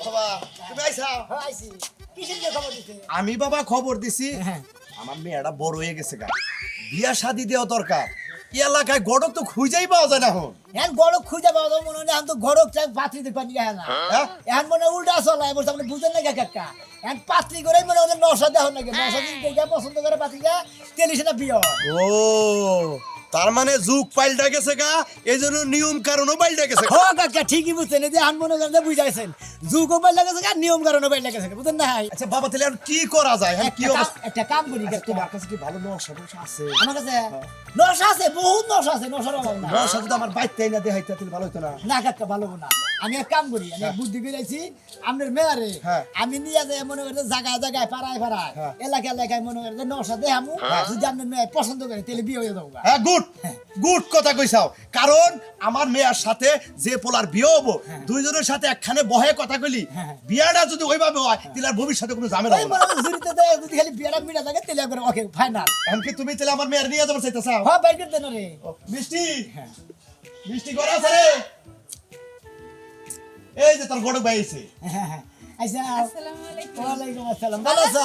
বাবা তুমি আইসাও হ্যাঁ আইছি কিসের যে খবর দিতে? আমি বাবা খবর দিছি হ্যাঁ। আমার মেয়েটা বড় হয়ে গেছে গা। বিয়া শাদি দেওয়া দরকার। এলাকায় গড়ক তো খুঁজেই পাওয়া যায় না এখন। এখন গড়ক খুঁজে পাওয়া যাবে মনে হয় এখন তো গড়ক চাই পাত্রী দিতে পারি না? হ্যাঁ? এখন মনে হয় উল্টা চলা এবার আপনি বুঝেন না কাকা এখন পাত্রী করে মনে হয় নশা দেওয়া নাকি নশা দিন পছন্দ করে পাত্রীটা সেটা বিয়ে ও তার মানে যুগ পাল্টা গেছে গা এই জন্য নিয়ম কারণও পাল্টা গেছে হ কাকা ঠিকই বুঝছেন এই যে এখন মনে করেন বুঝাইছেন। যুগও পাই লাগেছে আর নিয়ম কারণে পাই লাগেছে বুঝেন না আচ্ছা বাবা তাহলে কি করা যায়? হ্যাঁ কি একটা কাম- করি কাকা। তোমার কাছে কি ভালো নকশা টকশা আছে? আমার কাছে নশা আছে বহুত নশা আছে নশার অভাব না নকশা যদি আমার বাইতে না দেখাইতে তাহলে ভালো হতো না। না কাকা ভালো না। আমি এক কাম করি আমি বুদ্ধি করেছি আপনার মেয়ারে হ্যাঁ। আমি নিয়ে যাই মনে করি জায়গায় জায়গায় পাড়ায় পাড়ায় হ্যাঁ। এলাকা এলাকায় মনে করি নশা দেখামু যদি আপনার মেয়ে পছন্দ করে তাহলে বিয়ে হয়ে যাব হ্যাঁ গুড। গুড গুড কথা কইছাও কারণ আমার মেয়ের সাথে যে পোলার বিয়ে হব দুইজনের সাথে একখানে বহে কথা কইলি হ্যাঁ। বিয়াটা যদি ওইভাবে হয় তাহলে আর ভবিষ্যতে কোনো ঝামেলা হবে না। করি দেয়, যদি খালি বিয়েটা মিটা থাকে তাহলে একবার ওকে ফাইনাল এমনকি তুমি তাহলে আমার মেয়ের নিয়ে যাবার চাইতেছাও হ্যাঁ বাইর করে দেন রে মিষ্টি? মিষ্টি ঘরে আছে রে। এই যে তোর গড়ক ভাই এসে হ্যাঁ, হ্যাঁ। আচ্ছা আসসালামু আলাইকুম। ওয়ালাইকুম আসসালাম। ভালো ভালো আছো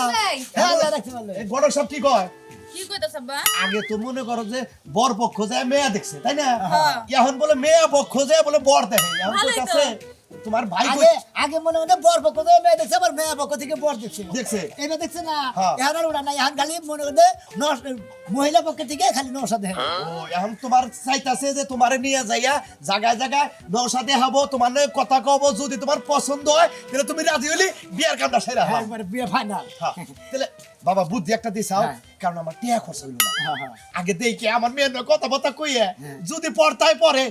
হ্যাঁ আল্লাহ রাখতে ভালো। এই গড়ক সব কি কয়? কি কইতাছ আব্বা? আগে তো মনে করো যে বর পক্ষ যায় মেয়া দেখছে তাই না? হ্যাঁ। এখন বলে মেয়া পক্ষ যায় বলে বর দেখে। এখন তো। কইতাছে তোমার ভাই আগে আগে মনে মনে বর পক্ষ থেকে মেয়ে দেখছে আবার মেয়ে পক্ষ থেকে বর দেখছে। দেখছে। এবার দেখছে না? হ্যাঁ। এখন আর ওরা না এখন খালি মনে করে মহিলা পক্ষ থেকে খালি নশা দেখে। এখন তোমার চাইতাছে যে তোমারে নিয়ে যাইয়া জায়গায় জায়গায় নৌসাদে হব তোমার লগে কথা কব যদি তোমার পছন্দ হয় তাহলে তুমি রাজি হইলি বিয়ার কামটা সেরা হ্যাঁ, বিয়ে ফাইনাল হ্যাঁ। তাহলে বাবা বুদ্ধি একটা দিছাও। হ্যাঁ। কারণ আমার টিয়া খরচ হইল না। হ্যাঁ, হ্যাঁ। আগে দেখি আমার মেয়ের লগে কথাবার্তা কইয়া যদি পড়তায় পরে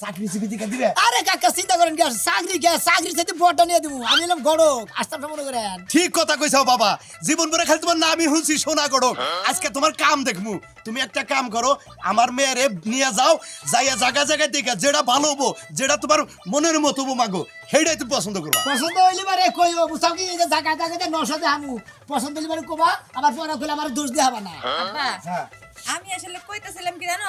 চাকরি দিকে দিবে। আরে কাকা চিন্তা করেন কি চাকরি কে? চাকরি সাথে বরটা নিয়ে দিব। আমি এলাম গড়ক। আসতাম মনে করেন। ঠিক কথা কইছাও বাবা। জীবন ভরে খালি তোমার নামই শুনছি সোনা করো আজকে তোমার কাম দেখমু। তুমি একটা কাম করো আমার মেয়েরে নিয়ে যাও যাইয়া জায়গা জায়গায় দেখে যেটা ভালো হব যেটা তোমার মনের মতো হব মাগো সেইটাই তুমি পছন্দ করবা। পছন্দ হইলে বারে কইব বুঝাও কি? জায়গা জায়গাতে নশা দেখামু পছন্দ হইলে বারে কোবা আবার পরে কইলে আমার দোষ দিয়ে না। হ্যাঁ? আমি আসলে কইতাছিলাম কি জানো?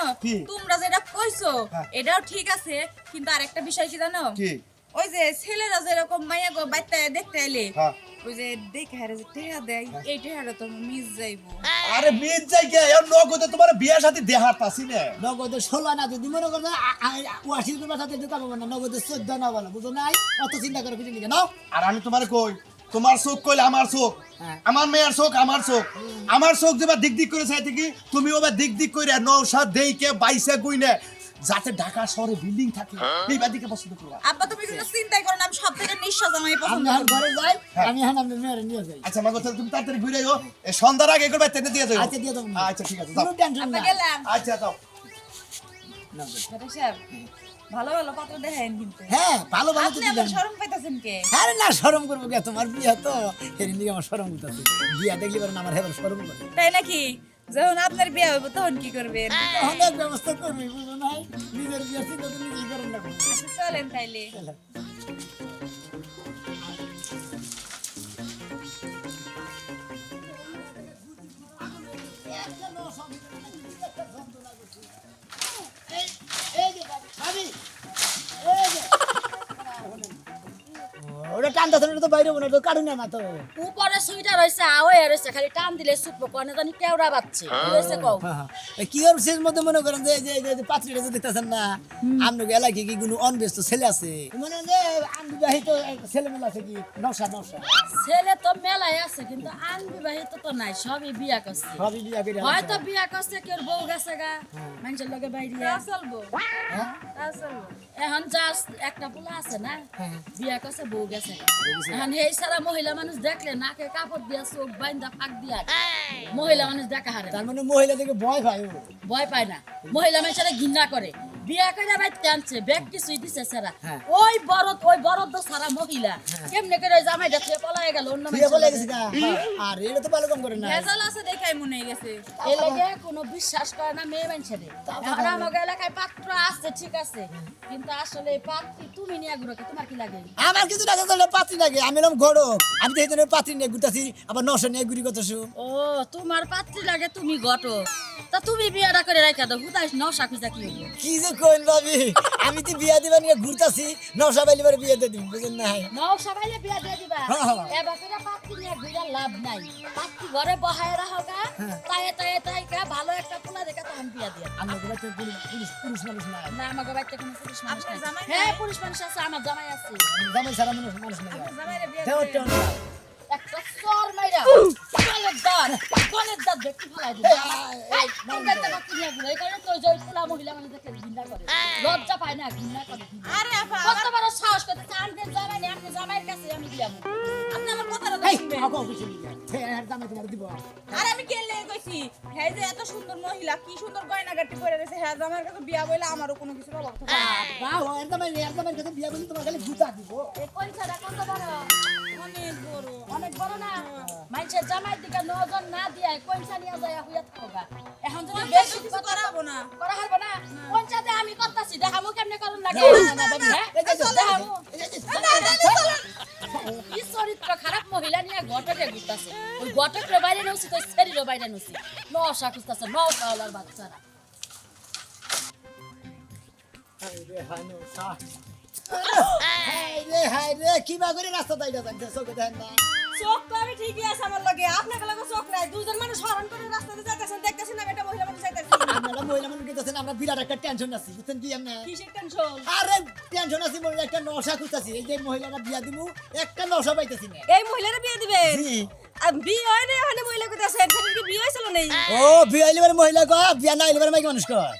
তোমরা যেটা কইছো হ্যাঁ। এটাও ঠিক আছে কিন্তু আরেকটা বিষয় কি জানো? কি? ওই যে ছেলেরা যেরকম মাইয়া গো বাইতে দেখতে এলে হ্যাঁ। ওই যে দেখে হারে যে টেহা দেয় এই টেহাটা তো মিস যাইবো। আরে বিয়ে যাই গে এর নগদে তোমার বিয়ার সাথে দেহার পাসি না। নগদে ষোলো না যদি মনে করো রুপির সাথে না নগদে চোদ্দ না বলো বুঝো নাই? অত চিন্তা করে কিছু নিকে নাও। আর আমি তোমার কই? তোমার চোখ কইলে আমার চোখ হ্যাঁ। আমার মেয়ের চোখ আমার চোখ। আমার চোখ যেবার দিক দিক করে চাইতে কি তুমি ওবার দিক দিক করে নৌসা দেইকে বাইসে গুইনে যাতে ঢাকা শহরে বিল্ডিং থাকে এই বাদিকে পছন্দ করবা। আব্বা তুমি কিন্তু চিন্তাই করো না আমি সব থেকে নিঃশ্বাস আমি আমি পছন্দ করি। ঘরে যাই হ্যাঁ। আমি এখন আপনার মেয়ের নিয়ে যাই। আচ্ছা মাগো তুমি তাড়াতাড়ি ঘুরে যাও এই সন্ধ্যার আগে করবে তেনে দিয়ে যাও আচ্ছা দিয়ে দেবো না। আচ্ছা ঠিক আছে যাও। কোনো গেলাম। আচ্ছা যাও। নগদ। বেটা সাহেব ভালো ভালো পাত্র দেখেন কিন্তু। হ্যাঁ ভালো ভালো তো আপনি আবার শরম পাইতাছেন কে? আরে না শরম করব কে? তোমার বিয়া তো এর দিকে আমার শরম করতেছে। বিয়া দেখলি পারেন আমার হেবার শরম করে। তাই নাকি? যখন আপনার বিয়ে হবে তখন কি করবেন? অনেক ব্যবস্থা করবি বুঝো নাই? নিজের বিয়া চিন্তা তো নিজেই করেন না। আচ্ছা, চলেন তাইলে। ওটা তো বাইরে মনে তো কাটুন না তো। উপরে সুইটার রয়েছে আওয়ে রয়েছে খালি টান দিলে সুপো কোনে জানি কেওড়া বাচ্ছে রয়েছে কও? হ্যাঁ, কি ওর শেষ মধ্যে মনে করেন যে যে যে- পাত্রীটা যে দেখতেছেন না আপনাকে এলাকায় কি কোনো অনব্যস্ত ছেলে আছে? মনে হয় যে আনবিবাহিত ছেলে মেলে আছে কি? নশা নশা ছেলে তো মেলাই আছে কিন্তু আনবিবাহিত তো নাই সবই বিয়া করছে। সবই বিয়া করে হয়তো বিয়া করছে কেউ বউ গেছে গা মানুষের লগে বাইরে। তা চলবো। হ্যাঁ? এখন জাস্ট একটা পোলা আছে না হ্যাঁ। বিয়া করছে বউ গেছে। মহিলা মানুষ দেখলে নাকে কাপড় দিয়া চোখ বাইন্দা ফাঁক দিয়া মহিলা মানুষ দেখা হারে তার মানে মহিলা থেকে ভয় পায় ভয় পায় না। মহিলা মানুষেরা ঘৃণা করে। বিয়া করে বাইতে আনছে? ব্যাগ কিছুই দিছে সারা। হ্যাঁ। ওই বরদ ওই বরদ সারা মহিলা। কেমনে করে ওই জামাইটা ছুঁয়ে পলায় গেল? অন্য বিয়ে বলে গেছে আর এটা তো ভালো কাম করে না ভেজাল আছে দেখাই মনে গেছে। এই লেগে কোনো বিশ্বাস করে না মেয়ে এখন এলাকায় পাত্র আছে ঠিক আছে। কিন্তু আসলে পাত্রী তুমি নিয়ে তোমার কি লাগে? আমার কিছু টাকা তো পাত্রী লাগে। আমি এলাম গড়ক আমি তো এই জন্য পাত্রী নিয়ে ঘুরতেছি আবার নশো নিয়ে ঘুরি করতেছু। ও তোমার পাত্রী লাগে তুমি ঘটো। তা তুমি বিয়াটা করে রাখা দাও। হুদাই নশা খুঁজা কি কি যে কোন ভাবি আমি তো বিয়া দিবা নিয়ে ঘুরতাছি নশা বাইলি বারে বিয়ে দিয়ে দিবি বুঝেন না নও সবাইলে বিয়া দিয়ে দিবা? হ্যাঁ, হ্যাঁ। এবার করে পাত্রী নিয়ে ঘুরে লাভ নাই। পাত্রী ঘরে বহায় রাখো গা। তাই তাই তাই কা ভালো একটা পোলা দেখে তখন বিয়া দিয়া। আমরা তো পুলিশ মানুষ না না আমাকে বাড়িতে কোনো পুলিশ মানুষ জামাই হ্যাঁ? পুলিশ মানুষ আছে আমার জামাই আছে। জামাই সারা মানুষ মানুষ না জামাইরে বিয়ে দেওয়ার দিবেন। একটা সর মাইরা। কলের দাঁত কলের দাঁত দেখতে ফেলাই মানে দেখে ঘৃণা করে। লজ্জা পায় না ঘৃণা করে ঘৃণা। আরে আপা কত বড় সাহস করতে চান জামাই নেই আপনি জামাইয়ের কাছে আমি দিলাম আপনি আমার কথাটা শুনবেন। আগো কিছু নিয়ে জামাই তোমার দিব। আরে আমি কেলে কইছি? হ্যাঁ যে এত সুন্দর মহিলা কি সুন্দর গয়নাগাটি পরে রয়েছে। হ্যাঁ কাছে বিয়া বইলে আমারও কোনো কিছু অভাব না। বাহ এর জামাই এর জামাই কাছে বিয়া বলি তোমার খালি গুতা দিব। এই কইছাটা কত বড় অনেক বড়। অনেক বড় না? মানুষের জামাই দিকে নজন না দিয়া কইছা নিয়ে যায় হইয়া থাকা এখন যদি বেশি কিছু করাবো না। করা হবে না? পঞ্চায়েতে আমি করতেছি দেখামু কেমনে করুন লাগে না, না, না, হ্যাঁ? দেখামু। কি চরিত্র খারাপ মহিলা নিয়ে ঘটকে ঘুরতেছে। ওই ঘটকের বাইরে নউছি তো শরীরের বাইরে নউছি নশা খুঁজতেছে নশা হলার বাচ্চারা হাই রে হাই রে কি বা করে রাস্তা দাইটা যাচ্ছে চোখে দেখেন না। চোখ তো আমি ঠিকই আছে আমার লগে আপনার লগে চোখ নাই দুজন মানুষ হরণ করে রাস্তাতে যাইতেছেন দেখতেছেন না এটা মহিলা মানুষ যাইতেছে আমরা মহিলা মানুষ গেছেন আমরা বিরাট একটা টেনশন আছি বুঝছেন কি আমরা কিসের টেনশন আরে টেনশন আছি বলে একটা নশা খুঁজতাছি এই যে বিয়া দিব একটা নশা পাইতেছি না। এই মহিলারা বিয়ে জি। হয় না ওখানে মহিলা বিয়ে নেই ও বিয়া হইলে মহিলা কয় বিয়া না হইলে পরে মাইকি মানুষ কয়।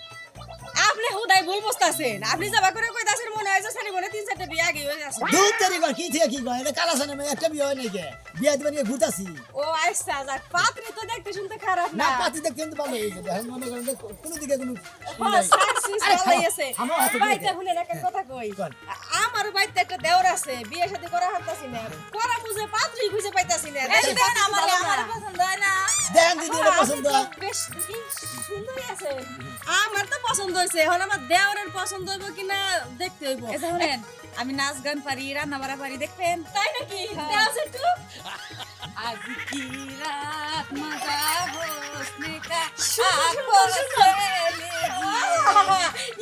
আপনি হুদাই ভুল বসতাছেন আপনি যাবা করে কইতাছেন মনে হয় যে সারি মনে তিন চারটে বিয়ে আগে হয়ে গেছে। দুধ তেরি কি থেকে কি কয় এটা কালা সানে একটা বিয়া হয় নাকি বিয়া দিবা নিয়ে ঘুরতাছি। ও আচ্ছা যাক পাত্রী তো দেখতে শুনতে খারাপ না না। পাতি দেখতে কিন্তু ভালো হয়েছে দেখেন মনে করেন কোনো দিকে কোনো ই হ্যাঁ, খাও, আছে। আমার বাড়িতে একটা। আমার দেওর আছে বিয়ে শাদী করা হারতাছি না। করা বুঝে পাত্রী খুঁজে পাইতাছি না। দেশে পাত্রী ভালো না। দেন দিদি পছন্দ বেশ সুন্দরই আছে। আমার তো পছন্দ হয়েছে। এখন আমার দেওরের পছন্দ হইব কিনা দেখতে হইব। শুনেন আমি নাচ গান পারি রান্না বাড়া পারি দেখবেন? তাই নাকি? আজ কি রাত মজা হোসনে কা আঁখোं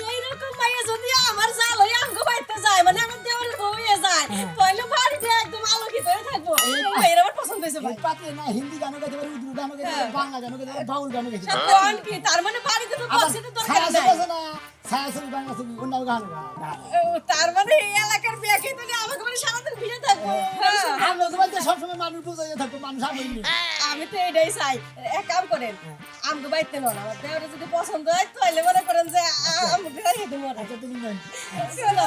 এইরকম মাইয়া যদি আমার জাল হয়ে আমগো যায় মানে আমার দেওয়ার হয়ে যায় তাহলে একদম আলোকিত হয়ে থাকব। এই মাইয়ের আমার পছন্দ হয়েছে ভাই। এই পাতি না হিন্দি গানও গাইতে পারে উর্দু গানও গাইতে পারে বাংলা গানও গাইতে পারে বাউল গানও গাইতে পারে। কোন কি? তার মানে বাড়িতে তো আবার বক্সের দরকার ছায়া নাই। আছে না ছায়া ছবি বাংলা ছবি অন্য গান গায় ও, তার মানে এই এলাকার বিয়ে খেতে হলে আমাকে মানে সারাদিন ভিড়ে থাকব। হ্যাঁ। আমরা সবসময় মানুষ বুঝাইয়া থাকব মানুষ আমি আমি তো এটাই চাই। এক কাম করেন আমগো বাড়িতে নন আমার দেওয়ারে যদি পছন্দ হয় তাহলে মনে করেন যে আমি রেখে দেবো। না আচ্ছা তুমি চলো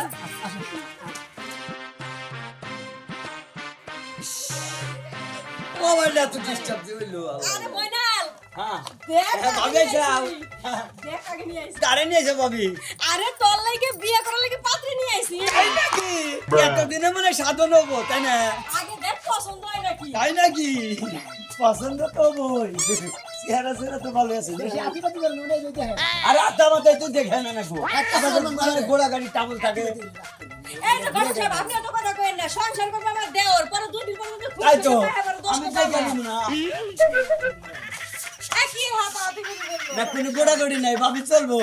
মোবাইলটা এত ডিস্টার্ব দিল আরে ময়নাল! হ্যাঁ। দেখ হ্যাঁ, ভাবে আগে নিয়ে যাও। দেখ আগে নিয়ে আইছি। কারে নিয়েছে ভাবি? আরে তোর লাগে বিয়ে করার লাগে পাত্রী নিয়ে আইছি। তাই নাকি? এতদিনে মানে সাধন হব তাই না? আগে দেখ পছন্দ হয় নাকি। তাই নাকি? পছন্দ তো বই চেহারা চেহারা তো ভালো আছে আর আত্মা মাথায় তো দেখে না ঘোড়া গাড়ি টাবল থাকে। এই তো আপনি এত কথা কইেন না সংসার করবে আমার দেওর পরে খুব তাই তো আমি কথা দেখে না করে? না কোনো ঘোড়া নাই ভাবি চলবো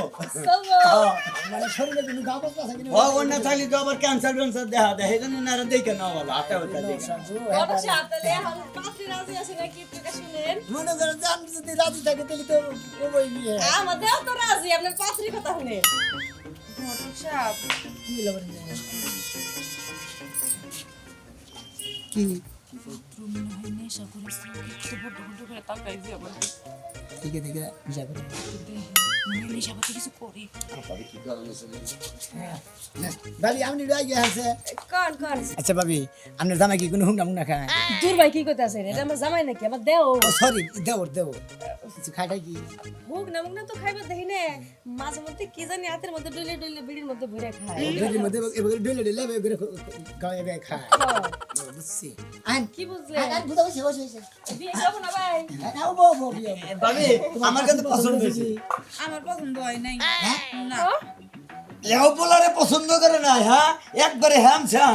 চলবো। হ্যাঁ। মানে শরীরে কোনো গা আছে কিনা ও অন্য থাকলে তো ক্যান্সার ক্যান্সার দেখা দেয় সেই জন্য না দেখে না বলো হাতে হাতে পাত্রী একটু কা শুনেন? মনে করেন যে যদি রাজি থাকি তাহলে তো ওই নিয়ে আমার তো রাজি, আপনার পাত্রীর কথা শুনেন। কি না? কি? ঠিক আছে। হিসাব করে। আচ্ছা ভাবি আপনার জামাই কি কোনো হুংনা খায়? দূর ভাই কি করতে আছেন এটা আমার জামাই নাকি? আমার দেও। ও সরি দেওর দেওর কিছু খাইটাই কি? মুখ না তো খাইবার দেখি না। মাঝে মধ্যে কি জানি হাতের মধ্যে ডলে ডলে বিড়ির মধ্যে ভরে খায়। দুদিন মধ্যে ডলে ডলে এবার গায়ে গায়ে খায়। বুঝছি। আইন কি বুঝলে? আইন আইন বুঝা বসে বসে বসে। বিয়ে করব না ভাই? আইন আও বউ বউ বিয়ে ভাবি আমার কিন্তু পছন্দ হয়েছে। আমার পছন্দ হয় নাই। না। এও পোলারে পছন্দ করে না হ্যাঁ? একবারে হ্যাম শ্যাম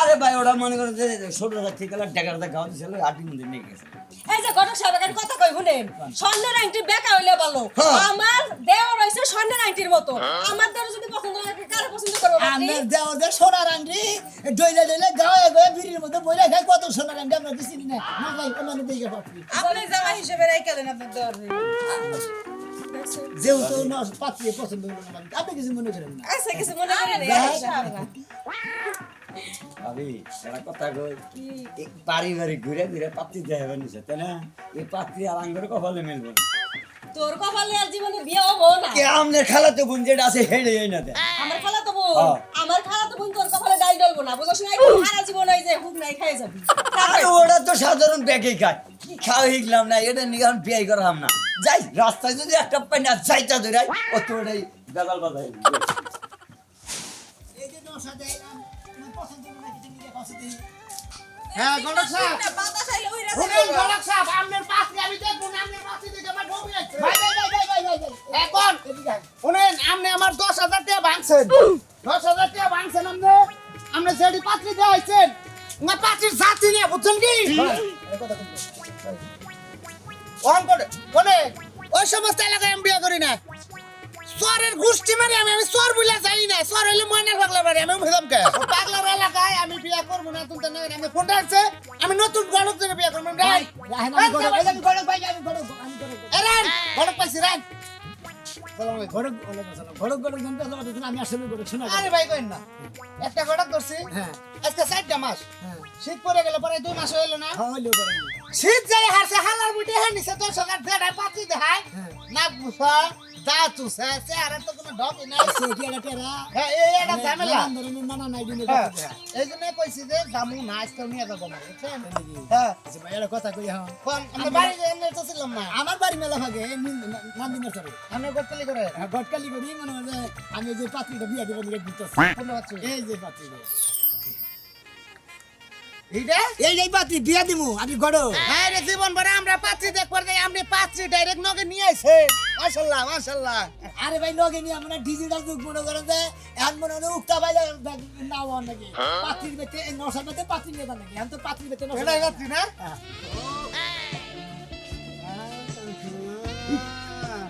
আরে ভাই ওরা মনে করে যে ছোট আছে ডেকার দেখা হচ্ছে আটি মধ্যে নিয়ে গেছে। এই যে ঘটক সাহেব এখানে কথা কই শুনেন? স্বর্ণের আংটি বেকা হইলে ভালো। আমার দেওয়া রয়েছে স্বর্ণের আংটির মতো। আমার দেওয়ার যদি পছন্দ লাগে কারে পছন্দ করব আপনি? আমার দেওয়া যে সোনার আংটি ডইলে ডইলে গায়ে গায়ে বিড়ির মধ্যে বইলে খাই কত সোনার আংটি আমরা দিছি না? না ভাই ওনানে দেখে আপনি জামা হিসেবে রাইখা আপনার দেওয়ার যেহেতু না পাত্রী পছন্দ না আপনি কিছু মনে করেন না? আচ্ছা কিছু মনে করেন ভাবি এরা কথা কই বাড়ি বাড়ি ঘুরে ঘুরে পাত্রী দেখাবে নিছে তাই না? এই পাত্রী আর আঙ্গুর কপালে মিলবে না। তোর কপালে আর জীবনে বিয়ে হব না। কে আমনের খালাতে বোন যেটা আছে হেডে এই না আমার খালা বোন হ্যাঁ। আমার খালা বোন তোর কপালে ডাল ডলবো না। বুঝছ না সারা জীবন ওই যে হুক নাই খাই যাবি। ওটা তো সাধারণ ব্যাগেই খায়। কি খাওয়া শিখলাম না এটা নিয়ে এখন বিয়ে করাম না। যাই রাস্তায় যদি একটা পাই না ধরে ও তো ওটাই বেদাল বাজাই এই নিয়ে পছন্দ হ্যাঁ গণক সাহেব। গণক আমি দেখব না দেখে আমার বমি লাগছে ভাই ভাই ভাই ভাই ভাই এখন শুনেন আপনি আমার দশ হাজার টাকা ভাঙছেন। দশ হাজার টাকা ভাঙছেন আপনি আপনি যেটি পাত্রী দেওয়াইছেন আমার পাত্রীর জাতি নিয়ে বুঝছেন কি? ওই সমস্ত এলাকায় আমি বিয়ে করি না। চরের গোষ্ঠী আমি আমি চর বলে যাই না। চর হইলে ময়নার পাগলা বাড়ি আমি পাগলার এলাকায় আমি বিয়ে করব না তুমি না। আমি ফোন আসছে আমি নতুন গণক বিয়া বিয়ে করব। রান গণক পাইছি রান আসসালাম। গড়ক, গড়ক, জানতে অথচ আমি আসলে গড়ক, শোনা আরে ভাই কইন না একটা গণক ধরছি হ্যাঁ, আজকে চারটা মাস হ্যাঁ। শীত পড়ে গেল পরে দুই মাস হইল না হ্যাঁ, শীত যাই হারছে হালার বুটে হ্যাঁ নিছে তোর সকাল দেড়ায় পাতি দেখায় হ্যাঁ। না বুঝা যা চুষে চেহারা তো কোনো ঢক নাই সে কি হ্যাঁ এই একটা মানে ঝামেলা নানা নাই দিনের হ্যাঁ, কথা দেয়। এই জন্য কইছি যে জামু না আজকে নিয়ে যাব না বুঝছেন হ্যাঁ আচ্ছা কথা কই, হ্যাঁ। কোন আমরা বাড়ি এনে তো ছিলাম না আমার বাড়ি মেলা ভাগে এই নীল- না- নান্দিনের চরে। করে হ্যাঁ, গটকালি করি, মনে আমি যে পাত্রীটা বিয়া দিকে দিতেছি। এই যে পাত্রীটা। এইটা? এই যে পাত্রী বিয়া দিমু আমি গড়। হ্যাঁ রে জীবন ভরে আমরা পাত্রী দেখবার যাই আপনি পাত্রী ডাইরেক্ট নগে নিয়ে আইছে। মাশাআল্লাহ মাশাআল্লাহ আরে ভাই লগে নিয়ে আমরা ডিজিটাল যুগ মনে করেন যে এখন মনে হয় উক্তা বাইলে না হওয়ার নাকি। পাত্রীর বেতে নশার বেতে পাত্রী নিয়ে যান নাকি? এখন তো পাত্রীর বেতে নশা এটাই পাত্রী না? হ্যাঁ।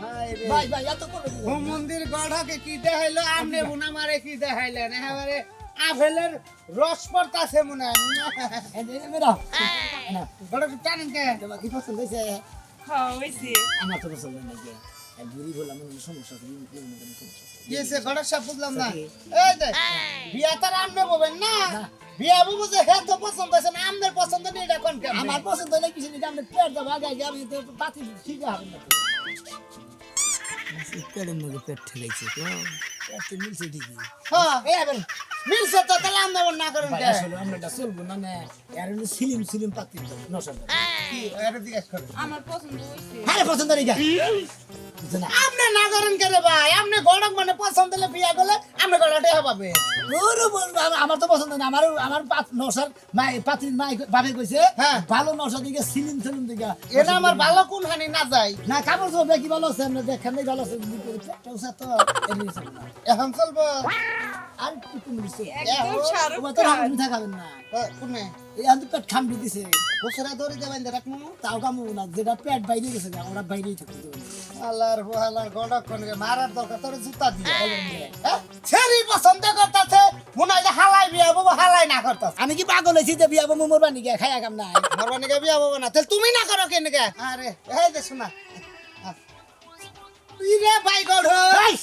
হায় রে। ভাই ভাই এত করে মন্দির গড়কে কি দেখাইলো আমনে বুনা মারে কি দেখাইলেন এবারে আপেলের রস পড়তাছে মনে হয়। এই যে মেরা টানেন কে তোমার কি পছন্দ হয়েছে? হ্যাঁ আমার তো পছন্দ বুড়ি বললাম সমস্যা সমস্যা সব বুঝলাম না। কি? এই বিয়া তার আমনে ববেন না। বিয়া বুবু যে হে তো পছন্দ আছে না আমনের পছন্দ নেই এটা কোন আমার পছন্দ হলে কিছু নেই আমি পেট দেবো আগে আগে আমি তো পাতি ঠিক হবে না পেট ঠেলাইছে তো। পেট মিলছে ঠিকই। হ্যাঁ এই আবার মিলছে তো তাহলে আমরা না করেন আসলে আমরা এটা চলবো না না এর সিলিম সিলিম পাতি নশো কি? আমার পছন্দ হইছে হ্যাঁ পছন্দ নেই বুঝছ না? করেন কে রে ভাই? আমনে গড়ক মানে পছন্দ হলে বিয়া করলে আমনে গড়াটে হবে ওরে বলব, আমার- তো পছন্দ না। আমার আমার নশার মাই পাতির মাই ভাবে কইছে হ্যাঁ। ভালো নশা দিকে সিলিম সিলিম দিকে। এটা আমার ভালো কোন হানি না যায়। না কাপড় চোপড় দেখি ভালো আছে আমরা দেখেন নাই ভালো আছে তো এখন চলবো। আর কি কোন কিছু একদম শাহরুখ তো রাম না। হ্যাঁ, কোনে? এই আমি তো পেট খামড়ি দিছে বছরে দড়ি দেবেন রাখমু তাও কামু না। যেটা পেট বাইরে গেছে ওরা বাইরেই থাকতে আল্লাহর বহালার গড়ক কোনে মারার দরকার তোর জুতা দিয়ে। হ্যাঁ? ছেড়ি পছন্দ করতেছে। মনে হয় যে হালাই বিয়া বাবু হালাই না করতেছে। আমি কি পাগল হয়েছি যে বিয়া বমু মোর বানি গিয়া খাইয়া কাম নাই। মরবা নিকে বিয়া বাবু না? তাহলে তুমি না করো কেন কে? আরে এই যে শোনা। তুই রে ভাই গড় এই,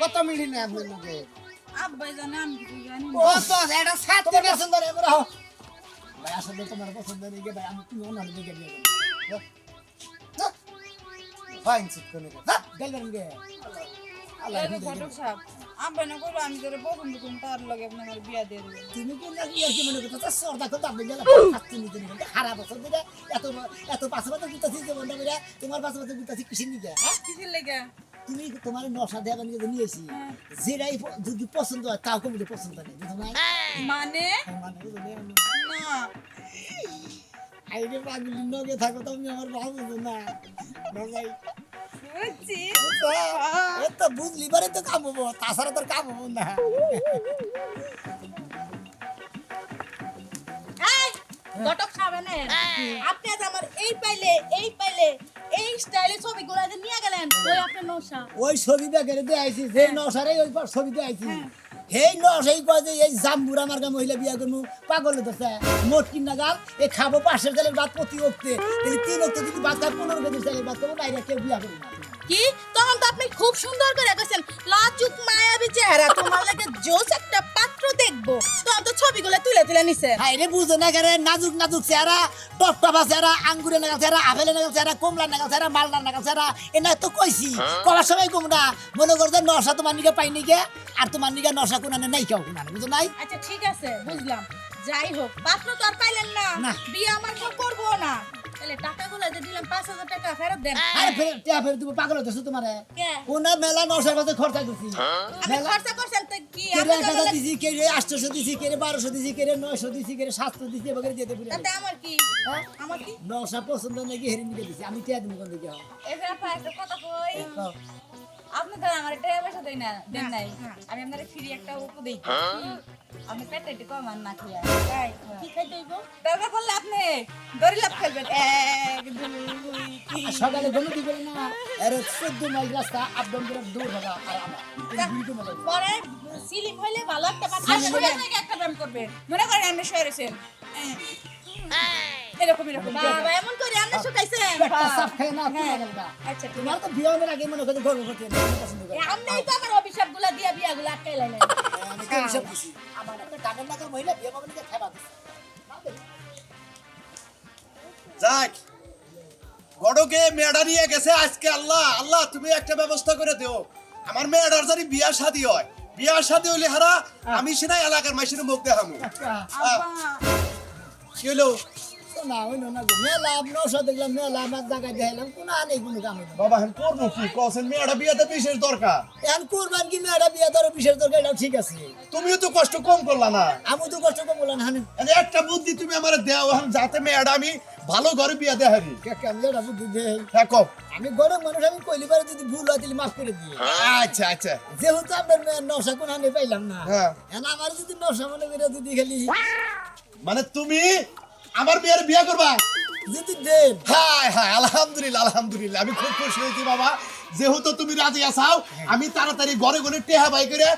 কত মিলি না আব্বাই জানে আমি কিছু জানি ও তো এটা সাত। ভাই আসলে তোমার পছন্দ নেই গে ভাই আমি তুমি অন্য দিকে বিয়া করব ফাইন সিট কোনে গেলেন গে লগে এত পাশে পাশে করে তোমার পাশে পাশে কিসের হ্যাঁ? কিসের লেগে। তুমি তোমার নশা দেওয়া নিয়ে নিয়েছি যেটাই যদি পছন্দ হয় তাও কমিটি পছন্দ নেই? মানে? মানে আমি- আইরে পাগলি নগে থাকো তুমি আমার ভাবো না। ভাই তো বুঝলি পারে তো কাম হব তাছাড়া তোর কাম হব না। ঘটক খাবে না আপনি আমার এই পাইলে এই পাইলে এই স্টাইলে ছবিগুলো যে নিয়ে গেলেন? ওই আপনার নশা। ওই ছবি বেগেরে দিয়ে আইছি যে নসারে ওই পর ছবি দিয়ে আইছি। এই নসাই কয় যে এই জাম্বুরা আমার গা মহিলা বিয়া করব পাগল হতেছে মোট কিনা গাল এ খাব পাশের চালের ভাত প্রতি অক্তে। এই তিন অক্তে যদি খায় পনেরো কেজি চালের ভাত খাব বাইরে কেউ বিয়া করব না। কি? তখন তো আপনি খুব সুন্দর করে কইছেন লাচুক মায়াবী চেহারা। তোমার লাগে জোস একটা পাত্র দেখব। তখন তো ছবিগুলো তুলে তুলে নিছে। হাই রে বুঝো না কেরে নাজুক নাজুক চেহারা টপ টপা চেহারা আঙ্গুরে নাগাল চেহারা আপেলের নাগাল চেহারা কমলা নাগাল চেহারা মালদার নাগাল চেহারা এনা তো কইছি। কবার সময় কম না। মনে কর যে নশা তোমার নিকে পাই নিকে আর তোমার নিকে নশা কোনানে নাই কেউ কোনানে বুঝো নাই? আচ্ছা ঠিক আছে বুঝলাম। যাই হোক পাত্র তো আর পাইলেন না। না। বিয়ে আমার কেউ করব না। তাহলে টাকাগুলো যে দিলাম পাঁচ হাজার টাকা ফেরত দেন। আরে ফের টিয়া ফের তুমি পাগল হতেছো তোমারে। কে? মেলা নশার মধ্যে খরচা করছি। আপনি খরচা করছেন তো কি? কেড়ে আপনি এক তো হাজার বললেন- দিছি কেড়ে আটশোশো দিছি কেড়ে বারোশো দিছি কেড়ে নয়শো দিছি দিছি এবার যেতে পুরে তাতে আমার কি? হ্যাঁ? আমার কি? নশা পছন্দ নাকি হেরি নিকে দিছি আমি দিন কোন দিকে? একটা কথা কই? আপনি তো আমার টাকা পয়সা দেই না দেন নাই। আমি আপনার ফ্রি একটা উপু আপনি পেটে আর না খেয়ে তাই কি দরকার পড়লে আপনি দড়ি লাভ খেলবেন। এক দুই তিন। সকালে ঘুমে কি করে না। এর মাইল রাস্তা করে দূর হবে আর আমার। পরে সিলিং হইলে ভালো একটা পাত্র শুয়ে থেকে একটা ব্যায়াম করবে। মনে করেন আপনি শুয়ে রয়েছেন। এরকম এরকম। বাবা এমন করে আপনি শুকাইছেন। পেটটা সাফ খায় না পুরো আচ্ছা তোমার তো আগে মনে করছে গর্ভবতী আমি আপনি তো আমার অভিশাপগুলা দিয়া বিয়া গুলা আটকাই লাইলেন আমি তো হিসাব দিছি আমার একটা টাকার নাকার মহিলা বিয়ে পাবেন যে খাইবা যাক গড়কে মেয়েটা নিয়ে গেছে আজকে আল্লাহ। আল্লাহ তুমি একটা ব্যবস্থা করে দিও। আমার মেয়েটার জানি বিয়া শাদী হয় বিয়া শাদী হইলে হারা আমি সেটা এলাকার মাইসের মুখ দেখামু। আচ্ছা। কি হলো না ওই না মেলা নশো দেখলাম মেলা আমার জায়গায় দেখাইলাম কোন নেই কোনো কাম হইল বাবা হ্যাঁ করব কি? কছেন মেয়েটা বিয়াতে বিশেষ দরকার। এখন করবেন কি মেয়েটা বিয়ে ধরো বিশেষ দরকার এটাও ঠিক আছে। তুমিও তো কষ্ট কম করলা না। আমি তো কষ্ট কম বললাম হানি। একটা বুদ্ধি তুমি আমার দেও এখন যাতে মেয়েটা আমি ভালো ঘরে বিয়া দেহারি আমি এটা বুদ্ধি দেই। হ্যাঁ কম আমি গরম মানুষ আমি কইলি পারে যদি ভুল হয় তাহলে মাফ করে দিয়ে আচ্ছা আচ্ছা। যেহেতু আপনার মেয়ের নশা কোন হানি পাইলাম না হ্যাঁ। আমার যদি নশা মনে করে যদি খালি মানে তুমি আমার মেয়ের বিয়া করবা? যদি দেন। আলহামদুলিল্লাহ আলহামদুলিল্লাহ। আমি খুব খুশি হয়েছি বাবা। যেহেতু তুমি রাজি আসাও আমি তাড়াতাড়ি ঘরে ঘরে টেহা বাই করে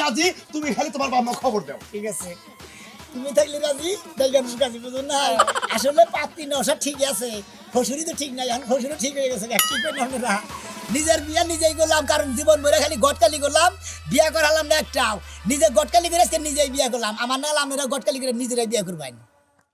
কাজী তুমি খালি তোমার বাবা খবর দাও। ঠিক আছে। তুমি থাকলে রাজি কাছে বুঝুন না। আসলে পাত্রী নশা ঠিক আছে। ফসুরি তো ঠিক নাই এখন ফসুরি ঠিক হয়ে গেছে। কি করে আমরা? নিজের বিয়া নিজেই করলাম কারণ জীবন মরে খালি গটকালি করলাম বিয়া করালাম না একটাও। নিজে গটকালি করে নিজেই বিয়া করলাম। আমার নাহলে আপনারা গটকালি করে নিজেরাই বিয়া করবেন